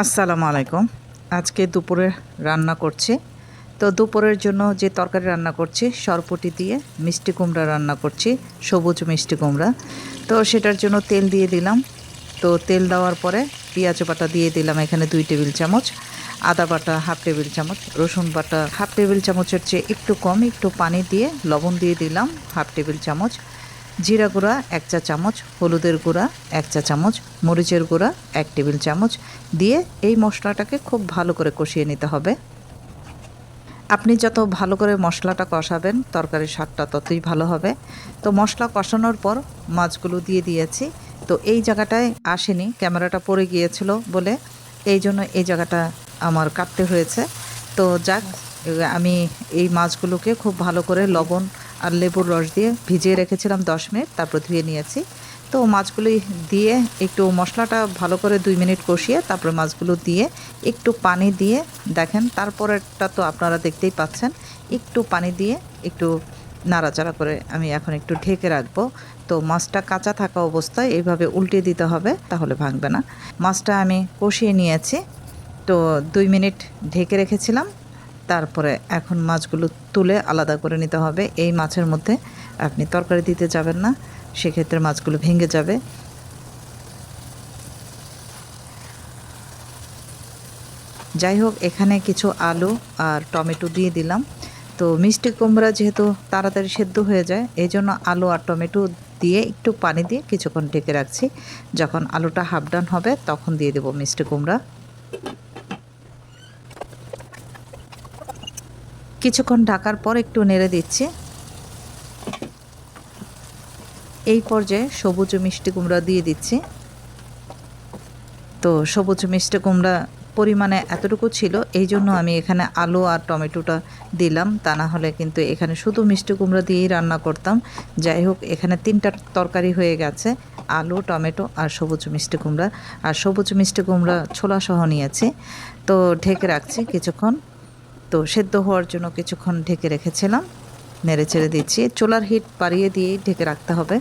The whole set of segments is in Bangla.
আসসালামু আলাইকুম। আজকে দুপুরে রান্না করছি। তো দুপুরের জন্য যে তরকারি রান্না করছি, সরপটি দিয়ে মিষ্টি কুমড়া রান্না করছি, সবুজ মিষ্টি কুমড়া। তো সেটার জন্য তেল দিয়ে দিলাম। তো তেল দেওয়ার পরে পেঁয়াজ বাটা দিয়ে দিলাম এখানে দুই টেবিল চামচ, আদা বাটা হাফ টেবিল চামচ, রসুন বাটা হাফ টেবিল চামচের চেয়ে একটু কম, একটু পানি দিয়ে লবণ দিয়ে দিলাম হাফ টেবিল চামচ। জিরা গুঁড়া, এক চা চামচ, হলুদের গুঁড়া, এক চা চামচ, মরিচের গুঁড়া, এক টেবিল চামচ দিয়ে এই মশলাটাকে খুব ভালো করে কষিয়ে নিতে হবে। আপনি যত ভালো করে মশলাটা কষাবেন, তরকারির স্বাদটা ততই ভালো হবে। তো মশলা কষানোর পর মাছগুলো দিয়ে দিয়েছি। তো এই জায়গাটায় আসেনি, ক্যামেরাটা পড়ে গিয়েছিল বলে এই জন্য এই জায়গাটা আমার কাটতে হয়েছে। তো যাক আমি এই মাছগুলোকে খুব ভালো করে লবণ আর লেবুর রস দিয়ে ভিজিয়ে রেখেছিলাম দশ মিনিট, তারপর ধুয়ে নিয়েছি। তো মাছগুলি দিয়ে একটু মশলাটা ভালো করে দুই মিনিট কষিয়ে, তারপরে মাছগুলো দিয়ে একটু পানি দিয়ে দেখেন, তারপরেরটা তো আপনারা দেখতেই পাচ্ছেন, একটু পানি দিয়ে একটু নাড়াচাড়া করে আমি এখন একটু ঢেকে রাখব। তো মাছটা কাঁচা থাকা অবস্থায় এইভাবে উল্টে দিতে হবে, তাহলে ভাঙবে না। মাছটা আমি কষিয়ে নিয়েছি, তো দুই মিনিট ঢেকে রেখেছিলাম তারপরে এখন মাছগুলো তুলে আলাদা করে নিতে হবে। এই মাছের মধ্যে আপনি তরকারি দিতে যাবেন না, সেক্ষেত্রে মাছগুলো ভেঙে যাবে। যাই হোক, এখানে কিছু আলু আর টমেটো দিয়ে দিলাম। তো মিষ্টি কুমড়া যেহেতু তাড়াতাড়ি সেদ্ধ হয়ে যায়, এই জন্য আলু আর টমেটো দিয়ে একটু পানি দিয়ে কিছুক্ষণ ঢেকে রাখছি। যখন আলুটা হাফ ডান হবে, তখন দিয়ে দেবো মিষ্টি কুমড়া। কিছুক্ষণ ঢাকার পর একটু নেড়ে দিচ্ছি। এই পর্যায়ে সবুজ মিষ্টি কুমড়া দিয়ে দিচ্ছি। তো সবুজ মিষ্টি কুমড়া পরিমাণে এতটুকু ছিল, এই জন্য আমি এখানে আলু আর টমেটোটা দিলাম। তা না হলে কিন্তু এখানে শুধু মিষ্টি কুমড়া দিয়েই রান্না করতাম। যাই হোক, এখানে তিনটা তরকারি হয়ে গেছে, আলু, টমেটো আর সবুজ মিষ্টি কুমড়া। আর সবুজ মিষ্টি কুমড়া ছোলা সহ নিয়েছি। তো ঢেকে রাখছি কিছুক্ষণ। তো সেদ্ধ হওয়ার জন্য কিছুক্ষণ ঢেকে রেখেছিলাম। নেড়ে ছেড়ে দিচ্ছি। চোলার হিট বাড়িয়ে দিয়েই ঢেকে রাখতে হবে।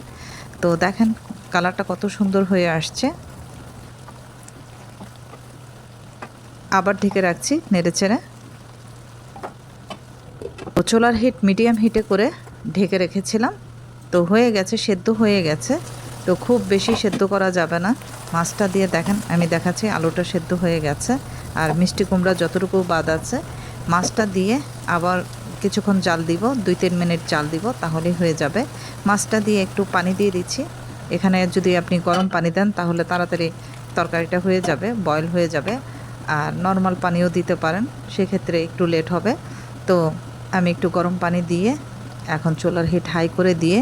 তো দেখেন, কালারটা কত সুন্দর হয়ে আসছে। আবার ঢেকে রাখছি নেড়ে তো চুলার হিট মিডিয়াম হিটে করে ঢেকে রেখেছিলাম। তো হয়ে গেছে, সেদ্ধ হয়ে গেছে। তো খুব বেশি সেদ্ধ করা যাবে না। মাছটা দিয়ে দেখেন, আমি দেখাচ্ছি, আলুটা সেদ্ধ হয়ে গেছে। আর মিষ্টি কুমড়া যতটুকু বাদ আছে মাছটা দিয়ে আবার কিছুক্ষণ জাল দিব, দুই তিন মিনিট জাল দিব, তাহলেই হয়ে যাবে। মাছটা দিয়ে একটু পানি দিয়ে দিচ্ছি। এখানে যদি আপনি গরম পানি দেন, তাহলে তাড়াতাড়ি তরকারিটা হয়ে যাবে বয়ল হয়ে যাবে। আর নর্মাল পানিও দিতে পারেন, সেক্ষেত্রে একটু লেট হবে। তো আমি একটু গরম পানি দিয়ে এখন চুলার হিট হাই করে দিয়ে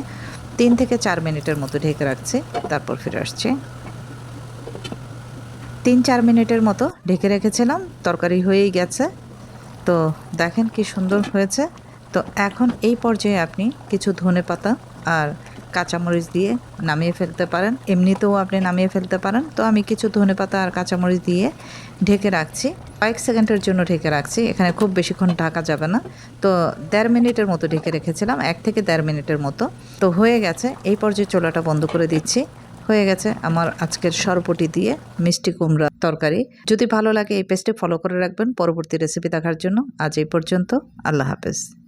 তিন থেকে চার মিনিটের মতো ঢেকে রাখছি, তারপর ফিরে আসছি। তিন চার মিনিটের মতো ঢেকে রেখেছিলাম, তরকারি হয়েই গেছে। তো দেখেন কি সুন্দর হয়েছে। তো এখন এই পর্যায়ে আপনি কিছু ধনে পাতা আর কাঁচামরিচ দিয়ে নামিয়ে ফেলতে পারেন। এমনিতেও আপনি নামিয়ে ফেলতে পারেন। তো আমি কিছু ধনে পাতা আর কাঁচামরিচ দিয়ে ঢেকে রাখছি। কয়েক সেকেন্ডের জন্য ঢেকে রাখছি। এখানে খুব বেশিক্ষণ ঢাকা যাবে না। তো দেড় মিনিটের মতো ঢেকে রেখেছিলাম। এক থেকে দেড় মিনিটের মতো। তো হয়ে গেছে। এই পর্যায়ে চোলাটা বন্ধ করে দিচ্ছি। হয়ে গেছে আমার আজকের সরপটি দিয়ে মিষ্টি কুমড়া তরকারি। যদি ভালো লাগে এই পেজটি ফলো করে রাখবেন। পরবর্তী রেসিপি দেখার জন্য আজ এই পর্যন্ত। আল্লাহ হাফেজ।